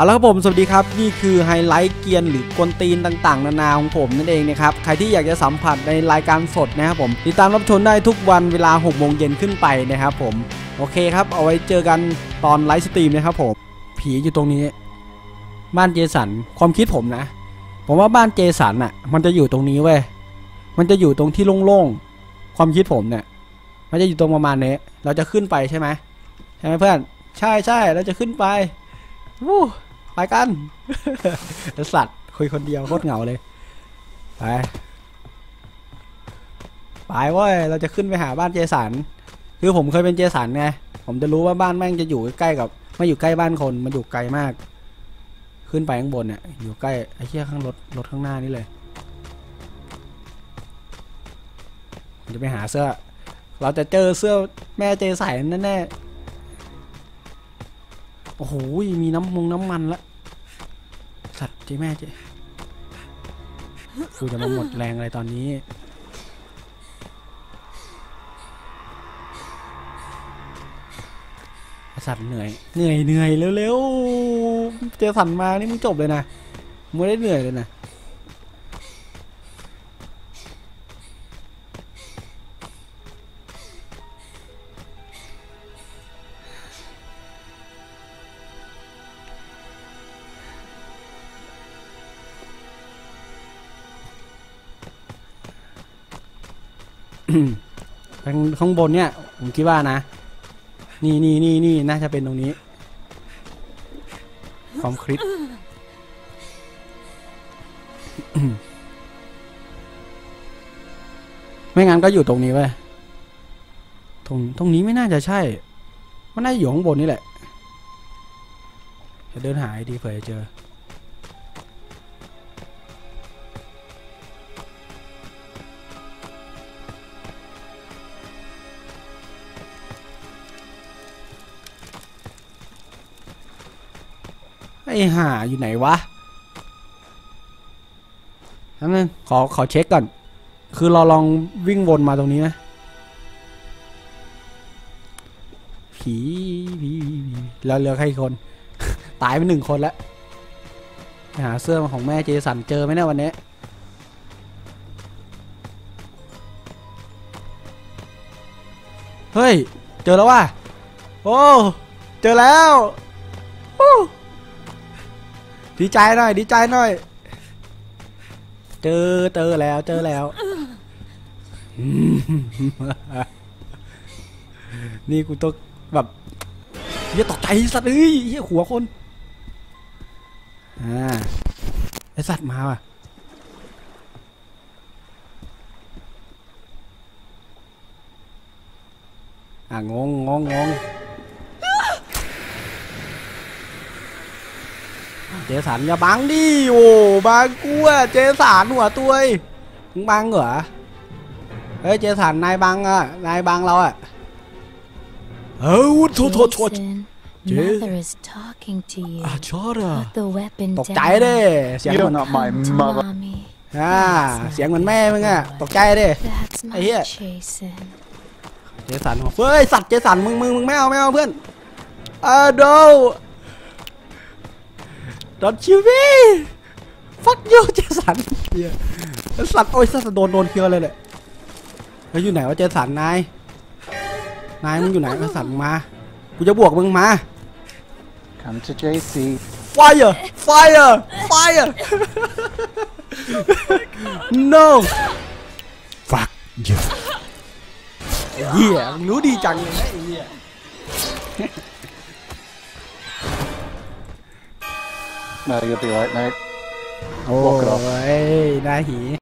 เอาละครับผมสวัสดีครับ นี่คือไฮไลท์เกียนหรือกวนตีนต่างๆ นานาของผมนั่นเองนะครับ ใครที่อยากจะสัมผัสในรายการสดนะครับผม ติดตามรับชมได้ทุกวันเวลา6โมงเย็นขึ้นไปนะครับผม โอเคครับ เอาไว้เจอกันตอนไลฟ์สตรีมนะครับผม ผีอยู่ตรงนี้ บ้านเจสันความคิดผมนะ ผมว่าบ้านเจสันอะ มันจะอยู่ตรงนี้เว้ยมันจะอยู่ตรงที่โล่งๆความคิดผมเนี่ย มันจะอยู่ตรงประมาณนี้เราจะขึ้นไปใช่ไหมใช่ไหมเพื่อนใช่ใช่เราจะขึ้นไปวู้ ไปกัน สัตว์คุยคนเดียวโคตรเหงาเลย ไป ไปเว้ย เราจะขึ้นไปหาบ้านเจสัน คือผมเคยเป็นเจสันไง ผมจะรู้ว่าบ้านแม่งจะอยู่ใกล้กับ ไม่อยู่ใกล้บ้านคน มันอยู่ไกลมาก ขึ้นไปข้างบนเนี่ย อยู่ใกล้ไอ้เหี้ยข้างรถรถข้างหน้านี่เลยจะไปหาเสื้อ เราจะเจอเสื้อแม่เจใส่แน่ๆ โอ้โห มีน้ำมงน้ำมันละ สัตว์เจ๊แม่เจ๊กูจะมาหมดแรงอะไรตอนนี้ สัตว์เหนื่อย เหนื่อยเหนื่อยเร็วๆ เจอสัตว์มานี่มึงจบเลยนะมึงได้เหนื่อยเลยนะ ข้างบนเนี่ย ผมคิดว่านะ นี่นี่นี่นี่น่าจะเป็นตรงนี้ความคลิปไม่งั้นก็อยู่ตรงนี้เว้ยตรงตรงนี้ไม่น่าจะใช่ มันน่าจะอยู่ข้างบนนี่แหละจะเดินหาให้ดีเผื่อจะเจอ ไอ้ห่าอยู่ไหนวะทั้งนึงขอขอเช็คก่อน คือเราลองวิ่งวนมาตรงนี้นะผีผีแล้วเหลือใครคน ตายไปหนึ่งคนแล้วหาเสื้อของแม่เจสันเจอไหมเนี่ยวันนี้เฮ้ย เจอแล้วว่ะโอ้ เจอแล้วโอ้ ดีใจหน่อยดีใจหน่อย เจอเจอแล้วเจอแล้วอืมนี่กูต้องแบบเฮียตกใจสัตว์เอ้ยเฮียหัวคนอ่าไอสัตว์มาว่ะอะงงงงงง เจสันอย่าบังดิโอ้บังกูอะเจสันหัวตัวเอ้ยมึงบังเหรอเฮ้ยเจสันนายบังอะนายบังเราอะเอ้าโทษโทษโทษ Jason, Jason. Mother is talking to you. อะชอดอะ Put the weapon ตกใจ down. เด้เสียงเหมือน You're not my Come to mother. mommy. อ่าเสียงเหมือนแม่มึงอะตกใจเด้ That's I hear. not Jason. เจสันบอกเฮ้ยสัตว์เจสันมึงมึงมึงไม่เอาไม่เอาเพื่อนอ่าโด ดอนชิวีฟักยูเจสันเหี้ยสัตว์โอ้ยสัตว์โดนโดนเคียวเลยแหละเฮ้ยอยู่ไหนวะเจสันนายนายมึงอยู่ไหนเจสันมึงมากูจะบวกมึงมา Come to JC. fire fire fire no fuck you ไอ้เหี้ยมึงรู้ดีจังเลยนะไอ้เหี้ย No, you'll be right, mate. โอ้ Walk oh,